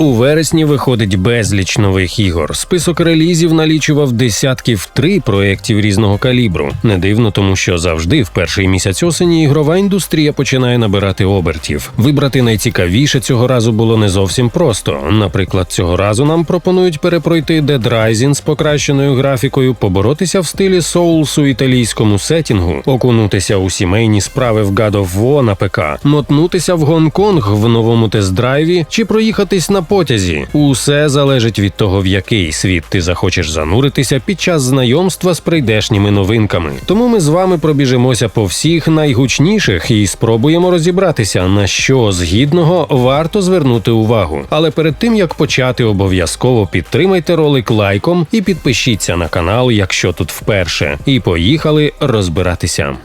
У вересні виходить безліч нових ігор. Список релізів налічував десятків три проєктів різного калібру. Не дивно, тому що завжди в перший місяць осені ігрова індустрія починає набирати обертів. Вибрати найцікавіше цього разу було не зовсім просто. Наприклад, цього разу нам пропонують перепройти Dead Rising з покращеною графікою, поборотися в стилі Souls у італійському сетінгу, окунутися у сімейні справи в God of War на ПК, мотнутися в Гонконг в новому тест-драйві чи проїхатись на потязі. Усе залежить від того, в який світ ти захочеш зануритися під час знайомства з прийдешніми новинками. Тому ми з вами пробіжимося по всіх найгучніших і спробуємо розібратися, на що згідного варто звернути увагу. Але перед тим як почати, обов'язково підтримайте ролик лайком і підпишіться на канал, якщо тут вперше. І поїхали розбиратися.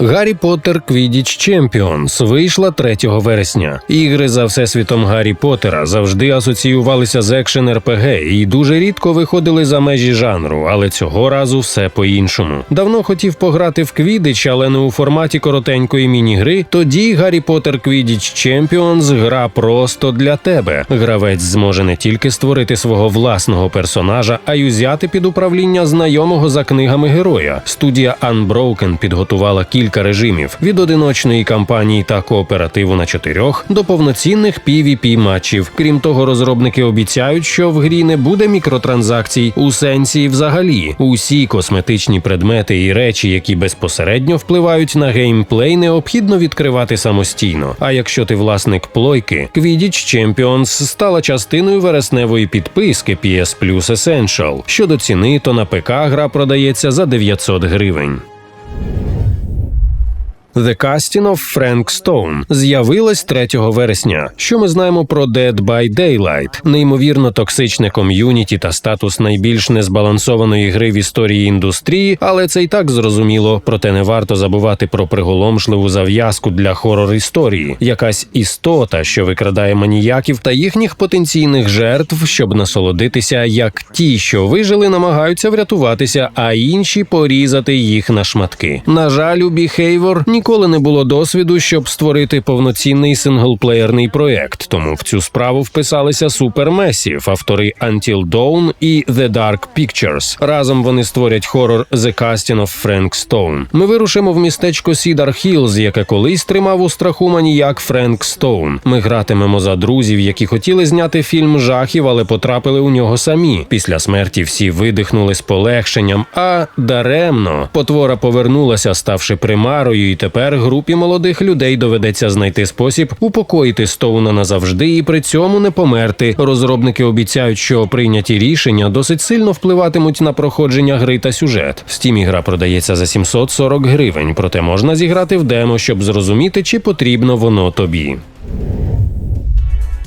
Гаррі Поттер Quidditch Champions вийшла 3 вересня. Ігри за всесвітом Гаррі Поттера завжди асоціювалися з екшен РПГ і дуже рідко виходили за межі жанру, але цього разу все по-іншому. Давно хотів пограти в Quidditch, але не у форматі коротенької міні-гри. Тоді Гаррі Поттер Quidditch Champions гра просто для тебе. Гравець зможе не тільки створити свого власного персонажа, а й узяти під управління знайомого за книгами героя. Студія Unbroken підготувала кілька кілька режимів від одиночної кампанії та кооперативу на чотирьох до повноцінних pvp матчів. Крім того, розробники обіцяють, що в грі не буде мікротранзакцій у сенсі взагалі. Усі косметичні предмети і речі, які безпосередньо впливають на геймплей, необхідно відкривати самостійно. А якщо ти власник плойки, Quidditch Champions стала частиною вересневої підписки PS Plus Essential. Щодо ціни, то на ПК гра продається за 900 гривень. The Casting of Frank Stone з'явилась 3 вересня. Що ми знаємо про Dead by Daylight? Неймовірно токсичне ком'юніті та статус найбільш незбалансованої гри в історії індустрії, але це й так зрозуміло. Проте не варто забувати про приголомшливу зав'язку для хорор історії, якась істота, що викрадає маніяків та їхніх потенційних жертв, щоб насолодитися, як ті, що вижили, намагаються врятуватися, а інші порізати їх на шматки. На жаль, у Behavior ніколи ніколи не було досвіду, щоб створити повноцінний синглплеєрний проект. Тому в цю справу вписалися Massive, автори Until Dawn і The Dark Pictures. Разом вони створять хорор The Casting of Frank Stone. Ми вирушимо в містечко Сідар Хілз, яке колись тримав у страху маніяк Френк Стоун. Ми гратимемо за друзів, які хотіли зняти фільм жахів, але потрапили у нього самі. Після смерті всі видихнули з полегшенням, а даремно потвора повернулася, ставши примарою, і тепер тепер групі молодих людей доведеться знайти спосіб упокоїти Стоуна назавжди і при цьому не померти. Розробники обіцяють, що прийняті рішення досить сильно впливатимуть на проходження гри та сюжет. Steam ігра продається за 740 гривень, проте можна зіграти в демо, щоб зрозуміти, чи потрібно воно тобі.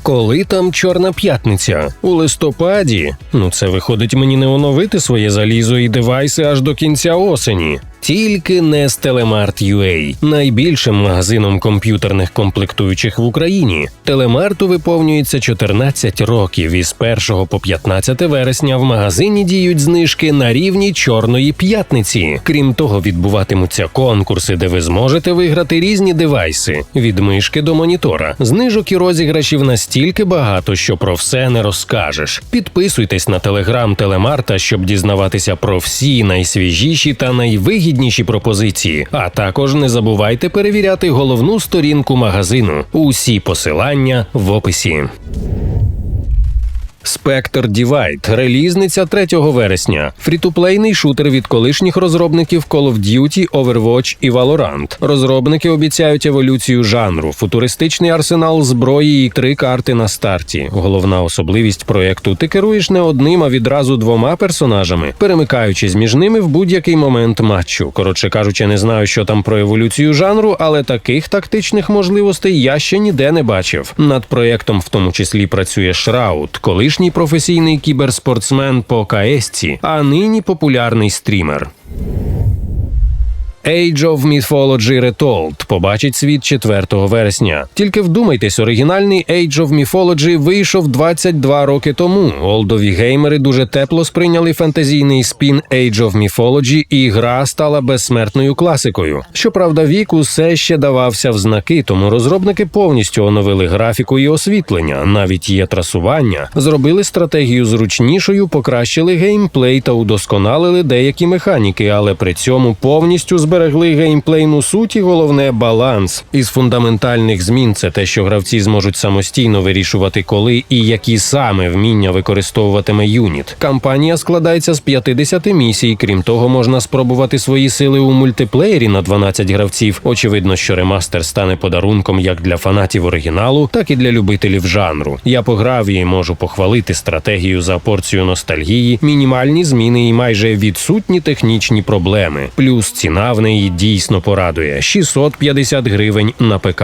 Коли там Чорна п'ятниця у листопаді, ну це виходить мені не оновити своє залізо і девайси аж до кінця осені. Тільки не з Telemart.ua, найбільшим магазином комп'ютерних комплектуючих в Україні. Телемарту виповнюється 14 років, і з 1 по 15 вересня в магазині діють знижки на рівні Чорної п'ятниці. Крім того, відбуватимуться конкурси, де ви зможете виграти різні девайси від мишки до монітора. Знижок і розіграшів настільки багато, що про все не розкажеш. Підписуйтесь на телеграм Телемарта, щоб дізнаватися про всі найсвіжіші та найвигідніші найвигідніші пропозиції. А також не забувайте перевіряти головну сторінку магазину. Усі посилання в описі. Spectre Divide – релізниця 3 вересня. Фрітуплейний шутер від колишніх розробників Call of Duty, Overwatch і Valorant. Розробники обіцяють еволюцію жанру, футуристичний арсенал зброї і три карти на старті. Головна особливість проєкту ти керуєш не одним, а відразу двома персонажами, перемикаючись між ними в будь-який момент матчу. Коротше кажучи, не знаю, що там про еволюцію жанру, але таких тактичних можливостей я ще ніде не бачив. Над проєктом в тому числі працює Шраут, коли колишній професійний кіберспортсмен по КСці, а нині популярний стрімер. Age of Mythology Retold побачить світ 4 вересня. Тільки вдумайтесь, оригінальний Age of Mythology вийшов 22 роки тому. Олдові геймери дуже тепло сприйняли фентезійний спін Age of Mythology, і гра стала безсмертною класикою. Щоправда, вік усе ще давався в знаки, тому розробники повністю оновили графіку і освітлення. Навіть є трасування, зробили стратегію зручнішою, покращили геймплей та удосконалили деякі механіки, але при цьому повністю зберегли геймплейну суть і головне баланс. Із фундаментальних змін це те, що гравці зможуть самостійно вирішувати, коли і які саме вміння використовуватиме юніт. Кампанія складається з 50 місій. Крім того, можна спробувати свої сили у мультиплеєрі на 12 гравців. Очевидно, що ремастер стане подарунком як для фанатів оригіналу, так і для любителів жанру. Я пограв і можу похвалити стратегію за порцію ностальгії, мінімальні зміни і майже відсутні технічні проблеми. Плюс ціна в неї дійсно порадує 650 гривень на ПК.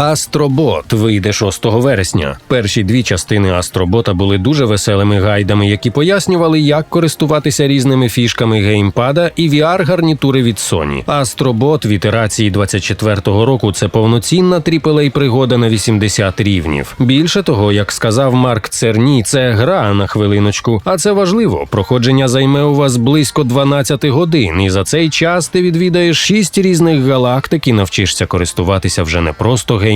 Астробот вийде 6 вересня. Перші дві частини Астробота були дуже веселими гайдами, які пояснювали, як користуватися різними фішками геймпада і VR-гарнітури від Sony. Астробот в ітерації 24-го року це повноцінна aaa пригода на 80 рівнів. Більше того, як сказав Марк Церні, це гра на хвилиночку, а це важливо. Проходження займе у вас близько 12 годин, і за цей час ти відвідаєш 6 різних галактик і навчишся користуватися вже не просто геймпадом,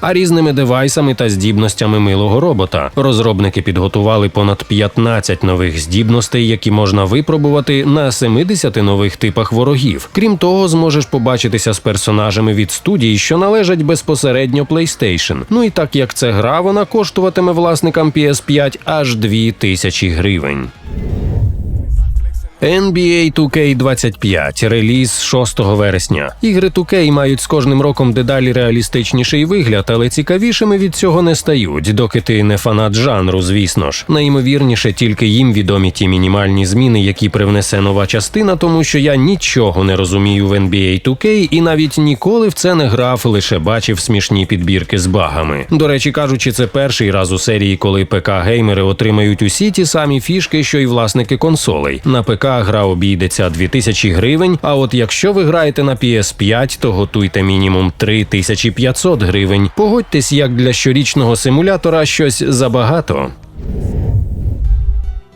а різними девайсами та здібностями милого робота. Розробники підготували понад 15 нових здібностей, які можна випробувати на 70 нових типах ворогів. Крім того, зможеш побачитися з персонажами від студій, що належать безпосередньо PlayStation. Ну і так як це гра, вона коштуватиме власникам PS5 аж 2000 гривень. NBA 2K25 реліз 6 вересня. Ігри 2K мають з кожним роком дедалі реалістичніший вигляд, але цікавішими від цього не стають, доки ти не фанат жанру, звісно ж. Найімовірніше тільки їм відомі ті мінімальні зміни, які привнесе нова частина, тому що я нічого не розумію в NBA 2K і навіть ніколи в це не грав, лише бачив смішні підбірки з багами. До речі, кажучи, це перший раз у серії, коли ПК геймери отримають усі ті самі фішки, що й власники консолей. На ПК гра обійдеться 2000 гривень. А от якщо ви граєте на PS5, то готуйте мінімум 3500 гривень. Погодьтесь, як для щорічного симулятора щось забагато.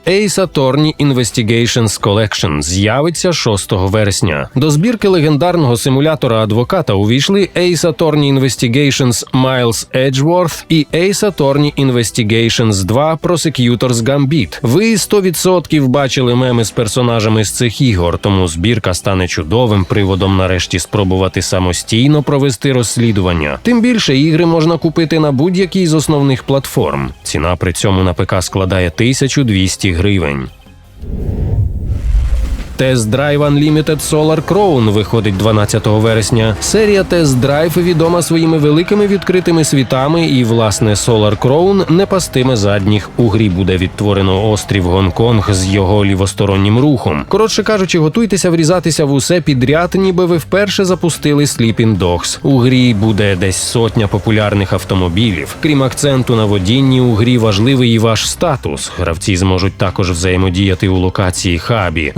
Ace Attorney Investigations Collection з'явиться 6 вересня. До збірки легендарного симулятора адвоката увійшли Ace Attorney Investigations Miles Edgeworth і Ace Attorney Investigations 2 Prosecutor's Gambit. Ви 100% бачили меми з персонажами з цих ігор, тому збірка стане чудовим приводом нарешті спробувати самостійно провести розслідування. Тим більше ігри можна купити на будь-якій з основних платформ. Ціна при цьому на ПК складає 1200 гривень. Тест Drive Unlimited Solar Crown виходить 12 вересня. Серія Тест Drive відома своїми великими відкритими світами, і власне Solar Crown не пастиме задніх. У грі буде відтворено острів Гонконг з його лівостороннім рухом. Коротше кажучи, готуйтеся врізатися в усе підряд, ніби ви вперше запустили Sleeping Dogs. У грі буде десь сотня популярних автомобілів. Крім акценту на водінні, у грі важливий і ваш статус. Гравці зможуть також взаємодіяти у локації хабі,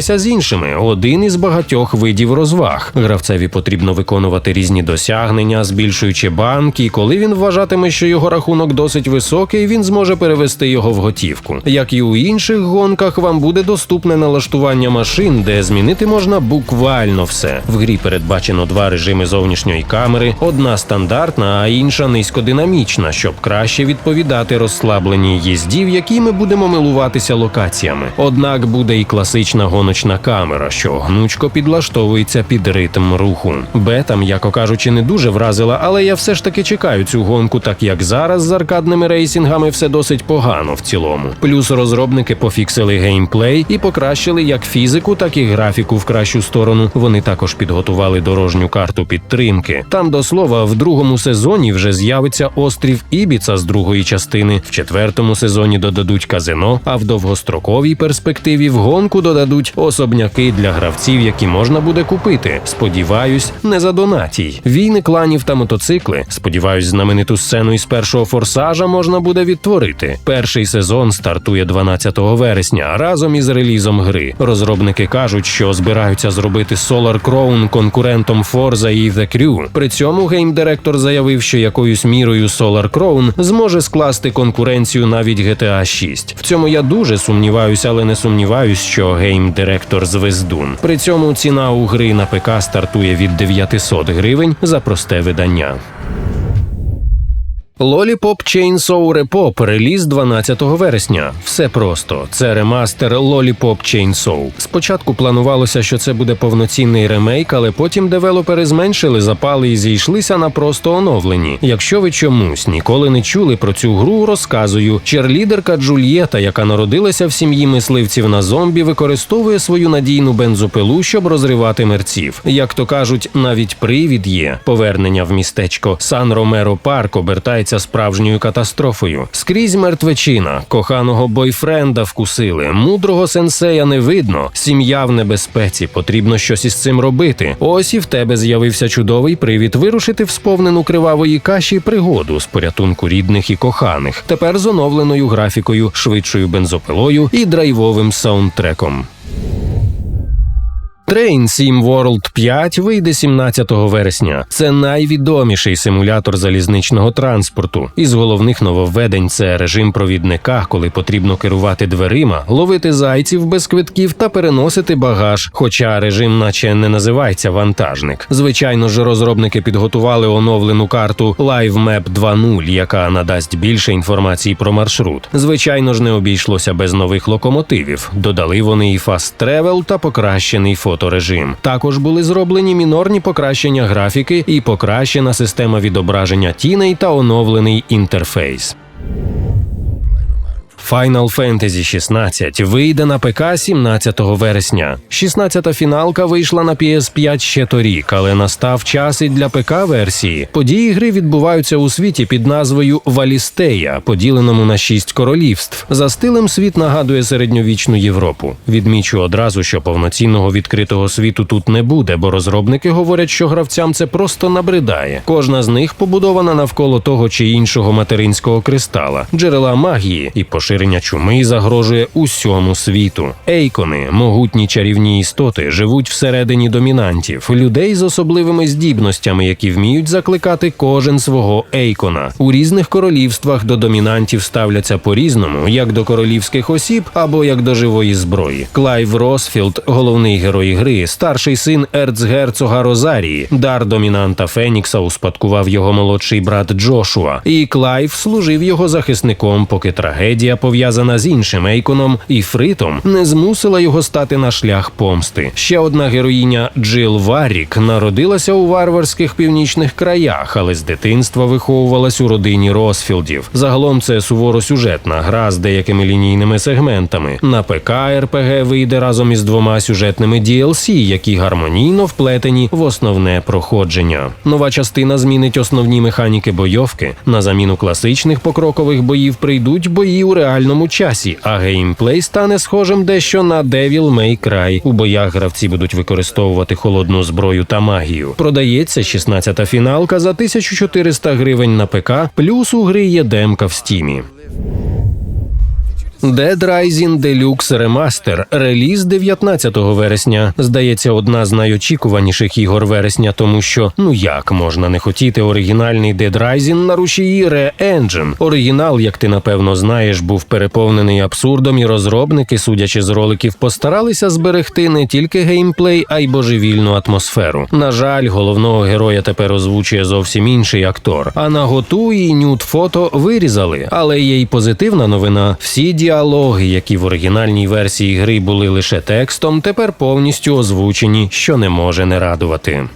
змагатися з іншими один із багатьох видів розваг. Гравцеві потрібно виконувати різні досягнення, збільшуючи банк, і коли він вважатиме, що його рахунок досить високий, він зможе перевести його в готівку. Як і у інших гонках, вам буде доступне налаштування машин, де змінити можна буквально все. В грі передбачено два режими зовнішньої камери: одна стандартна, а інша низькодинамічна, щоб краще відповідати розслабленій їзді, в якій ми будемо милуватися локаціями. Однак буде і класична гоночна камера, що гнучко підлаштовується під ритм руху. Бета, м'яко кажучи, не дуже вразила, але я все ж таки чекаю цю гонку, так як зараз з аркадними рейсінгами все досить погано в цілому. Плюс розробники пофіксили геймплей і покращили як фізику, так і графіку в кращу сторону. Вони також підготували дорожню карту підтримки. Там до слова, в другому сезоні вже з'явиться острів Ібіца з другої частини. В четвертому сезоні додадуть казино, а в довгостроковій перспективі в гонку додадуть особняки для гравців, які можна буде купити. Сподіваюсь, не за донатій. Війни кланів та мотоцикли. Сподіваюсь, знамениту сцену із першого форсажа можна буде відтворити. Перший сезон стартує 12 вересня разом із релізом гри. Розробники кажуть, що збираються зробити Solar Crown конкурентом Forza і The Crew. При цьому гейм-директор заявив, що якоюсь мірою Solar Crown зможе скласти конкуренцію навіть GTA 6. В цьому я дуже сумніваюся, але не сумніваюсь, що гейм-директор звездун. При цьому ціна у гри на ПК стартує від 900 гривень за просте видання. Lollipop Chainsaw Repop реліз 12 вересня. Все просто. Це ремастер Lollipop Chainsaw. Спочатку планувалося, що це буде повноцінний ремейк, але потім девелопери зменшили запали і зійшлися на просто оновлені. Якщо ви чомусь ніколи не чули про цю гру, розказую. Черлідерка Джульєта, яка народилася в сім'ї мисливців на зомбі, використовує свою надійну бензопилу, щоб розривати мерців. Як то кажуть, навіть привід є. Повернення в містечко Сан Ромеро Парк обертається справжньою катастрофою. Скрізь мертвечина, коханого бойфренда вкусили, мудрого сенсея не видно, сім'я в небезпеці, потрібно щось із цим робити. Ось і в тебе з'явився чудовий привід вирушити в сповнену кривавої каші пригоду з порятунку рідних і коханих. Тепер з оновленою графікою, швидшою бензопилою і драйвовим саундтреком. Train Sim World 5 вийде 17 вересня. Це найвідоміший симулятор залізничного транспорту. Із головних нововведень це режим провідника, коли потрібно керувати дверима, ловити зайців без квитків та переносити багаж. Хоча режим, наче не називається вантажник. Звичайно ж, розробники підготували оновлену карту Live Map 2.0, яка надасть більше інформації про маршрут. Звичайно ж, не обійшлося без нових локомотивів. Додали вони і Fast Travel та покращений фото фоторежим. Також були зроблені мінорні покращення графіки і покращена система відображення тіней та оновлений інтерфейс. Final Fantasy 16 вийде на ПК 17 вересня. 16-та фіналка вийшла на PS5 ще торік, але настав час і для ПК версії. Події гри відбуваються у світі під назвою Валістея, поділеному на шість королівств. За стилем світ нагадує середньовічну Європу. Відмічу одразу, що повноцінного відкритого світу тут не буде, бо розробники говорять, що гравцям це просто набридає. Кожна з них побудована навколо того чи іншого материнського кристала, джерела магії і поширення чуми загрожує усьому світу. Ейкони, могутні чарівні істоти, живуть всередині домінантів, людей з особливими здібностями, які вміють закликати кожен свого ейкона. У різних королівствах до домінантів ставляться по-різному, як до королівських осіб або як до живої зброї. Клайв Росфілд, головний герой гри, старший син ерцгерцога Розарії, дар домінанта Фенікса успадкував його молодший брат Джошуа, і Клайв служив його захисником, поки трагедія пов'язана з іншим Ейконом і Фритом, не змусила його стати на шлях помсти. Ще одна героїня Джил Варрік народилася у варварських північних краях, але з дитинства виховувалась у родині Росфілдів. Загалом це суворо сюжетна гра з деякими лінійними сегментами. На ПК РПГ вийде разом із двома сюжетними DLC, які гармонійно вплетені в основне проходження. Нова частина змінить основні механіки бойовки. На заміну класичних покрокових боїв прийдуть бої у реальному реальному часі, а геймплей стане схожим дещо на Devil May Cry. У боях гравці будуть використовувати холодну зброю та магію. Продається 16-та фіналка за 1400 гривень на ПК, плюс у гри є демка в стімі. Dead Rising Deluxe Remaster, реліз 19 вересня. Здається, одна з найочікуваніших ігор вересня, тому що ну як можна не хотіти оригінальний Dead Rising на рушії Re-Engine. Оригінал, як ти напевно знаєш, був переповнений абсурдом, і розробники, судячи з роликів, постаралися зберегти не тільки геймплей, а й божевільну атмосферу. На жаль, головного героя тепер озвучує зовсім інший актор. А на готу і нюд фото вирізали. Але є й позитивна новина. Всі діалоги, які в оригінальній версії гри були лише текстом, тепер повністю озвучені, що не може не радувати.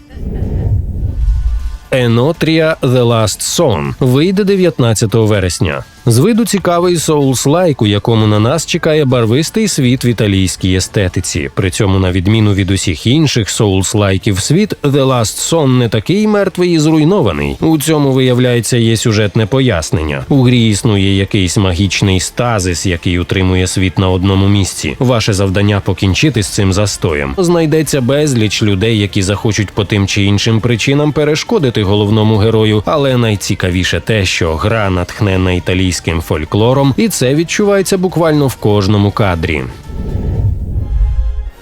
Енотрія The Last Song вийде 19 вересня. З виду цікавий соулс-лайк, у якому на нас чекає барвистий світ в італійській естетиці. При цьому, на відміну від усіх інших соулс-лайків, світ The Last Son не такий мертвий і зруйнований. У цьому виявляється є сюжетне пояснення. У грі існує якийсь магічний стазис, який утримує світ на одному місці. Ваше завдання покінчити з цим застоєм. Знайдеться безліч людей, які захочуть по тим чи іншим причинам перешкодити головному герою, але найцікавіше те, що гра натхнена італійським фольклором, і це відчувається буквально в кожному кадрі.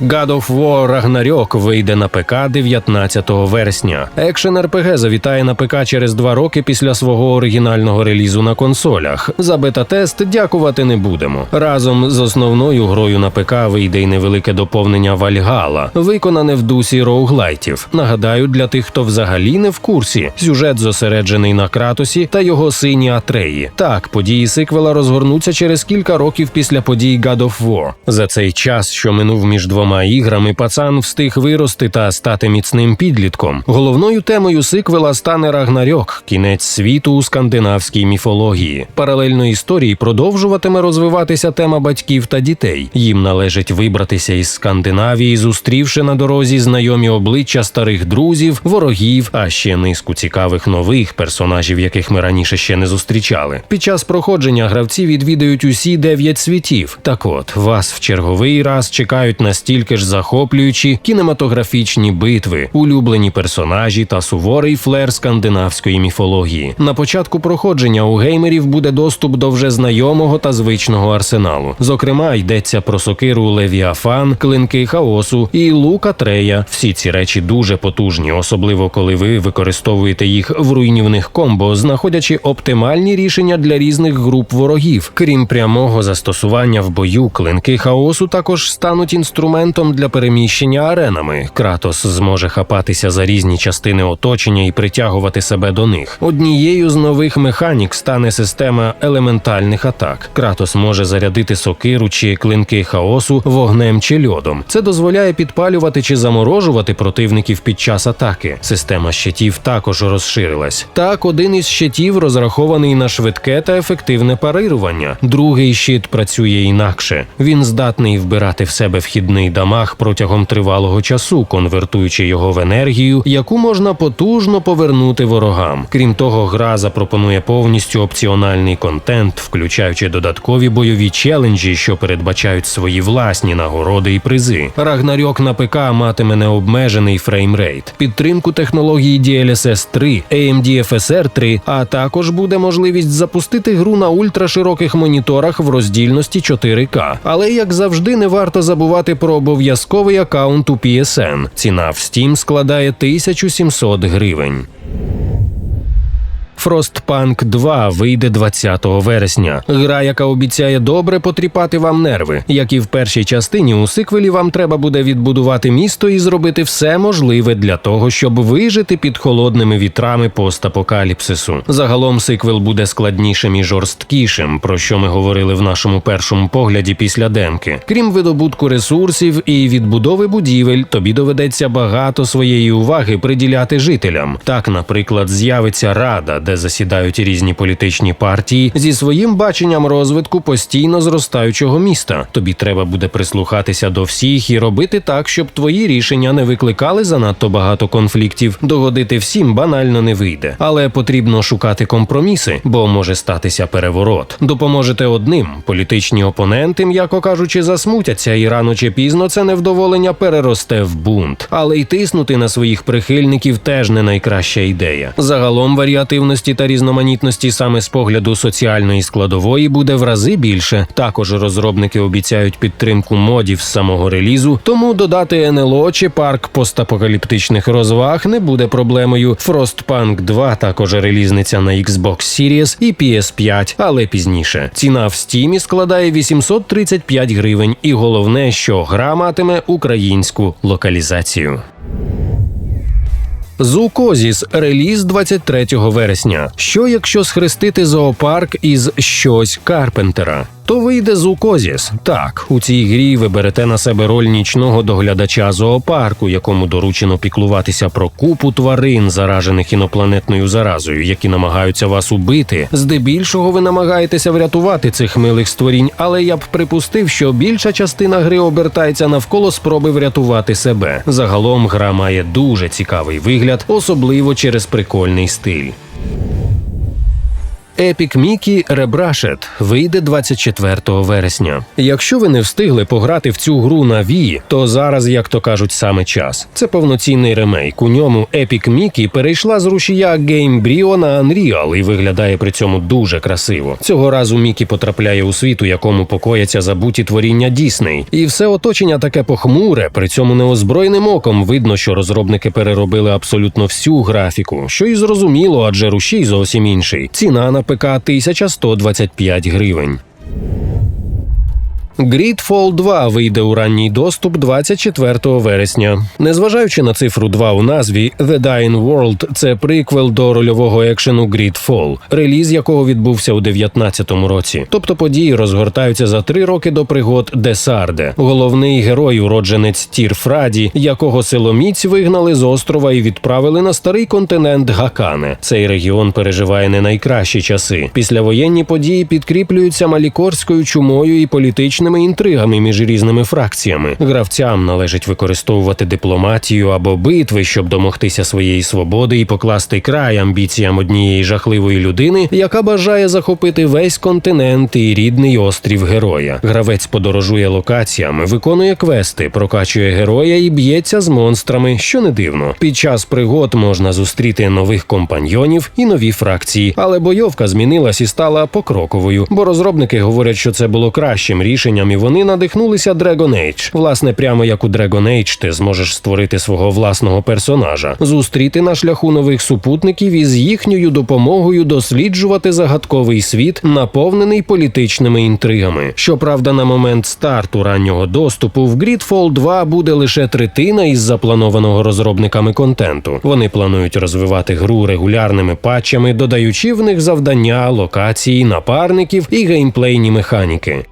God of War Ragnarok вийде на ПК 19 вересня. Екшен РПГ завітає на ПК через два роки після свого оригінального релізу на консолях. За бета-тест дякувати не будемо. Разом з основною грою на ПК вийде й невелике доповнення Вальгала, виконане в дусі роуглайтів. Нагадаю, для тих, хто взагалі не в курсі, сюжет зосереджений на Кратосі та його сині Атреї. Так, події сиквела розгорнуться через кілька років після подій God of War. За цей час, що минув між двома іграми, пацан встиг вирости та стати міцним підлітком. Головною темою сиквела стане Рагнарьок, кінець світу у скандинавській міфології. Паралельно історії продовжуватиме розвиватися тема батьків та дітей. Їм належить вибратися із Скандинавії, зустрівши на дорозі знайомі обличчя старих друзів, ворогів, а ще низку цікавих нових персонажів, яких ми раніше ще не зустрічали. Під час проходження гравці відвідають усі дев'ять світів. Так от вас в черговий раз чекають настільки ж захоплюючі кінематографічні битви, улюблені персонажі та суворий флер скандинавської міфології. На початку проходження у геймерів буде доступ до вже знайомого та звичного арсеналу. Зокрема, йдеться про сокиру Левіафан, клинки хаосу і лука Трея. Всі ці речі дуже потужні, особливо коли ви використовуєте їх в руйнівних комбо, знаходячи оптимальні рішення для різних груп ворогів. Крім прямого застосування в бою, клинки хаосу також стануть інструментом для переміщення аренами. Кратос зможе хапатися за різні частини оточення і притягувати себе до них. Однією з нових механік стане система елементальних атак. Кратос може зарядити сокиру чи клинки хаосу вогнем чи льодом. Це дозволяє підпалювати чи заморожувати противників під час атаки. Система щитів також розширилась. Так, один із щитів розрахований на швидке та ефективне парирування. Другий щит працює інакше. Він здатний вбирати в себе вхідний дамаг протягом тривалого часу, конвертуючи його в енергію, яку можна потужно повернути ворогам. Крім того, гра запропонує повністю опціональний контент, включаючи додаткові бойові челенджі, що передбачають свої власні нагороди і призи. Рагнарьок на ПК матиме необмежений фреймрейт, підтримку технології DLSS 3, AMD FSR 3, а також буде можливість запустити гру на ультрашироких моніторах в роздільності 4К. Але як завжди, не варто забувати про обов'язковий аккаунт у PSN. Ціна в Steam складає 1700 гривень. Frostpunk 2 вийде 20 вересня. Гра, яка обіцяє добре потріпати вам нерви. Як і в першій частині, у сиквелі вам треба буде відбудувати місто і зробити все можливе для того, щоб вижити під холодними вітрами постапокаліпсису. Загалом сиквел буде складнішим і жорсткішим, про що ми говорили в нашому першому погляді після демки. Крім видобутку ресурсів і відбудови будівель, тобі доведеться багато своєї уваги приділяти жителям. Так, наприклад, з'явиться рада, де засідають різні політичні партії зі своїм баченням розвитку постійно зростаючого міста. Тобі треба буде прислухатися до всіх і робити так, щоб твої рішення не викликали занадто багато конфліктів. Догодити всім банально не вийде, але потрібно шукати компроміси, бо може статися переворот. Допоможете одним, політичні опоненти, м'яко кажучи, засмутяться, і рано чи пізно це невдоволення переросте в бунт. Але й тиснути на своїх прихильників теж не найкраща ідея. Загалом варіативності та різноманітності саме з погляду соціальної складової буде в рази більше. Також розробники обіцяють підтримку модів з самого релізу, тому додати НЛО чи парк постапокаліптичних розваг не буде проблемою. Frostpunk 2 також релізниця на Xbox Series і PS5, але пізніше. Ціна в стімі складає 835 гривень, і головне, що гра матиме українську локалізацію. Зукозіс реліз 23 вересня. Що якщо схрестити зоопарк із щось Карпентера? То вийде Зукозіс. Так, у цій грі ви берете на себе роль нічного доглядача зоопарку, якому доручено піклуватися про купу тварин, заражених інопланетною заразою, які намагаються вас убити. Здебільшого ви намагаєтеся врятувати цих милих створінь, але я б припустив, що більша частина гри обертається навколо спроби врятувати себе. Загалом гра має дуже цікавий вигляд, особливо через прикольний стиль. Epic Mickey Rebrashed вийде 24 вересня. Якщо ви не встигли пограти в цю гру на Wii, то зараз, як то кажуть, саме час. Це повноцінний ремейк. У ньому Epic Mickey перейшла з рушія Gamebryo на Unreal і виглядає при цьому дуже красиво. Цього разу Мікі потрапляє у світ, у якому покояться забуті творіння Дісней, і все оточення таке похмуре. При цьому неозброєним оком видно, що розробники переробили абсолютно всю графіку, що і зрозуміло, адже рушій зовсім інший. Ціна на ПК 1125 гривень. Gridfall 2 вийде у ранній доступ 24 вересня. Незважаючи на цифру 2 у назві, The Dying World – це приквел до рольового екшену Gridfall, реліз якого відбувся у 19-му році. Тобто події розгортаються за три роки до пригод Десарде, головний герой, уродженець Тір Фраді, якого силоміць вигнали з острова і відправили на старий континент Гакане. Цей регіон переживає не найкращі часи. Післявоєнні події підкріплюються малікорською чумою і політичними інтригами між різними фракціями. Гравцям належить використовувати дипломатію або битви, щоб домогтися своєї свободи і покласти край амбіціям однієї жахливої людини, яка бажає захопити весь континент і рідний острів героя. Гравець подорожує локаціями, виконує квести, прокачує героя і б'ється з монстрами, що не дивно. Під час пригод можна зустріти нових компаньйонів і нові фракції, але бойовка змінилась і стала покроковою, бо розробники говорять, що це було кращим рішенням, і вони надихнулися Dragon Age. Власне, прямо як у Dragon Age ти зможеш створити свого власного персонажа, зустріти на шляху нових супутників і з їхньою допомогою досліджувати загадковий світ, наповнений політичними інтригами. Щоправда, на момент старту раннього доступу в Gridfall 2 буде лише третина із запланованого розробниками контенту. Вони планують розвивати гру регулярними патчами, додаючи в них завдання, локації, напарників і геймплейні механіки.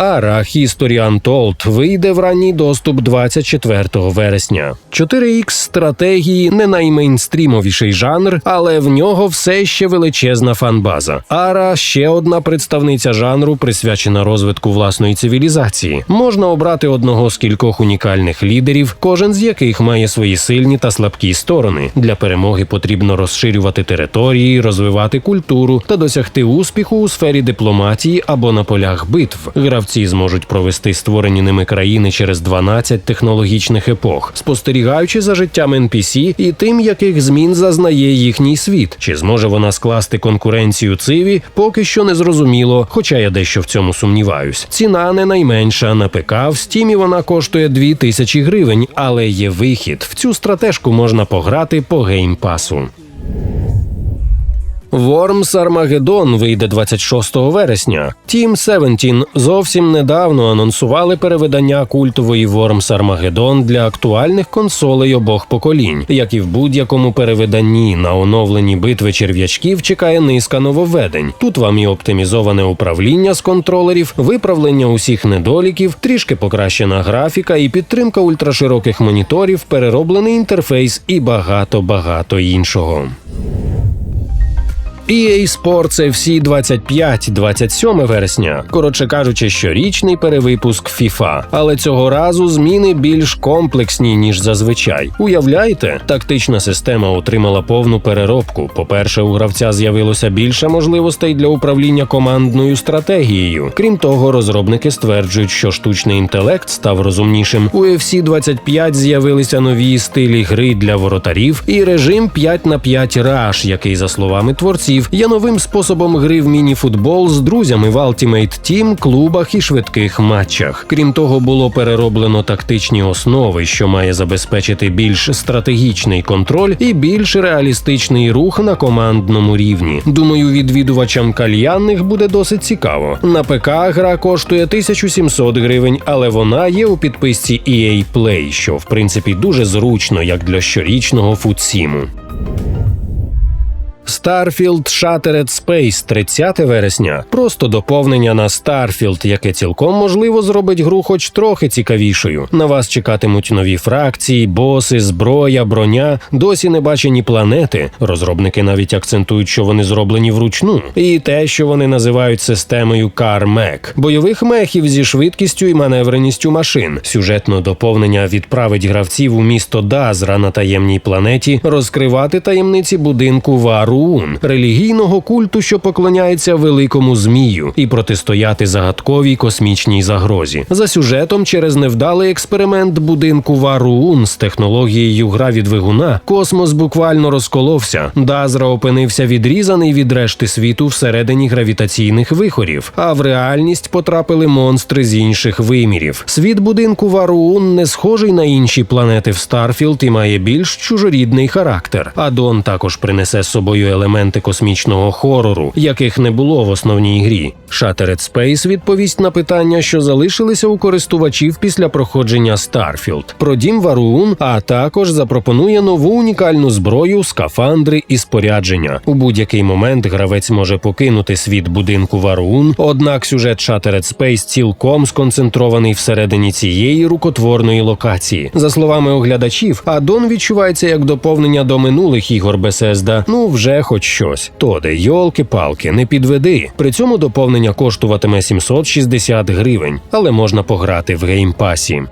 Ара History Untold вийде в ранній доступ 24 вересня. 4X стратегії не наймейнстрімовіший жанр, але в нього все ще величезна фанбаза. Ара ще одна представниця жанру, присвячена розвитку власної цивілізації. Можна обрати одного з кількох унікальних лідерів, кожен з яких має свої сильні та слабкі сторони. Для перемоги потрібно розширювати території, розвивати культуру та досягти успіху у сфері дипломатії або на полях битв. Гравці зможуть провести створені ними країни через 12 технологічних епох, спостерігаючи за життям NPC і тим, яких змін зазнає їхній світ. Чи зможе вона скласти конкуренцію циві, поки що не зрозуміло, хоча я дещо в цьому сумніваюсь. Ціна не найменша на ПК в стімі вона коштує 2000 гривень, але є вихід. В цю стратежку можна пограти по геймпасу. Worms Armageddon вийде 26 вересня. Team 17 зовсім недавно анонсували перевидання культової Worms Armageddon для актуальних консолей обох поколінь. Як і в будь-якому перевиданні на оновлені битви черв'ячків чекає низка нововведень. Тут вам і оптимізоване управління з контролерів, виправлення усіх недоліків, трішки покращена графіка і підтримка ультрашироких моніторів, перероблений інтерфейс і багато багато іншого. EA Sports FC 25-27 вересня. Коротше кажучи, щорічний перевипуск FIFA. Але цього разу зміни більш комплексні ніж зазвичай. Уявляєте, тактична система отримала повну переробку. По-перше, у гравця з'явилося більше можливостей для управління командною стратегією. Крім того, розробники стверджують, що штучний інтелект став розумнішим. У FC 25 з'явилися нові стилі гри для воротарів і режим 5 на 5 раш, який, за словами творців, є новим способом гри в міні-футбол з друзями в Ultimate Team, клубах і швидких матчах. Крім того, було перероблено тактичні основи, що має забезпечити більш стратегічний контроль і більш реалістичний рух на командному рівні. Думаю, відвідувачам кальянних буде досить цікаво. На ПК гра коштує 1700 гривень, але вона є у підписці EA Play, що в принципі дуже зручно як для щорічного футсіму. Starfield Shattered Space 30 вересня. Просто доповнення на Starfield, яке цілком можливо зробить гру хоч трохи цікавішою. На вас чекатимуть нові фракції, боси, зброя, броня, досі не бачені планети. Розробники навіть акцентують, що вони зроблені вручну, і те, що вони називають системою CarMech. бойових мехів зі швидкістю і маневреністю машин. Сюжетно доповнення відправить гравців у місто Дазра на таємній планеті розкривати таємниці будинку Варуун, релігійного культу, що поклоняється великому змію, і протистояти загадковій космічній загрозі. За сюжетом, через невдалий експеримент будинку Варуун з технологією гра від двигуна, космос буквально розколовся. Дазра опинився відрізаний від решти світу всередині гравітаційних вихорів, а в реальність потрапили монстри з інших вимірів. Світ будинку Варуун не схожий на інші планети в Старфілд і має більш чужорідний характер. Адон також принесе з собою елементи космічного хорору, яких не було в основній грі. Shattered Space відповість на питання, що залишилися у користувачів після проходження Старфілд. Про дім Варуун, а також запропонує нову унікальну зброю, скафандри і спорядження. У будь-який момент гравець може покинути світ будинку Варуун, однак сюжет Shattered Space цілком сконцентрований всередині цієї рукотворної локації. За словами оглядачів, Адон відчувається як доповнення до минулих ігор Bethesda. Ну вже хоч щось. Тоди, йолки-палки, не підведи. При цьому доповнення коштуватиме 760 гривень, але можна пограти в геймпасі.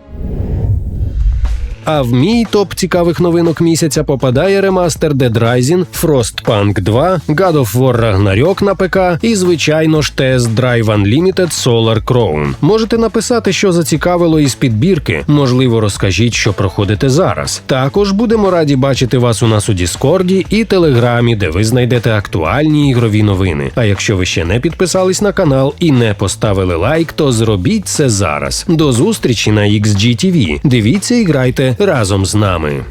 А в мій топ цікавих новинок місяця попадає ремастер Dead Rising, Frostpunk 2, God of War Ragnarok на ПК і, звичайно ж, Test Drive Unlimited Solar Crown. Можете написати, що зацікавило із підбірки. Можливо, розкажіть, що проходите зараз. Також будемо раді бачити вас у нас у Діскорді і Телеграмі, де ви знайдете актуальні ігрові новини. А якщо ви ще не підписались на канал і не поставили лайк, то зробіть це зараз. До зустрічі на XGTV. Дивіться і грайте разом з нами.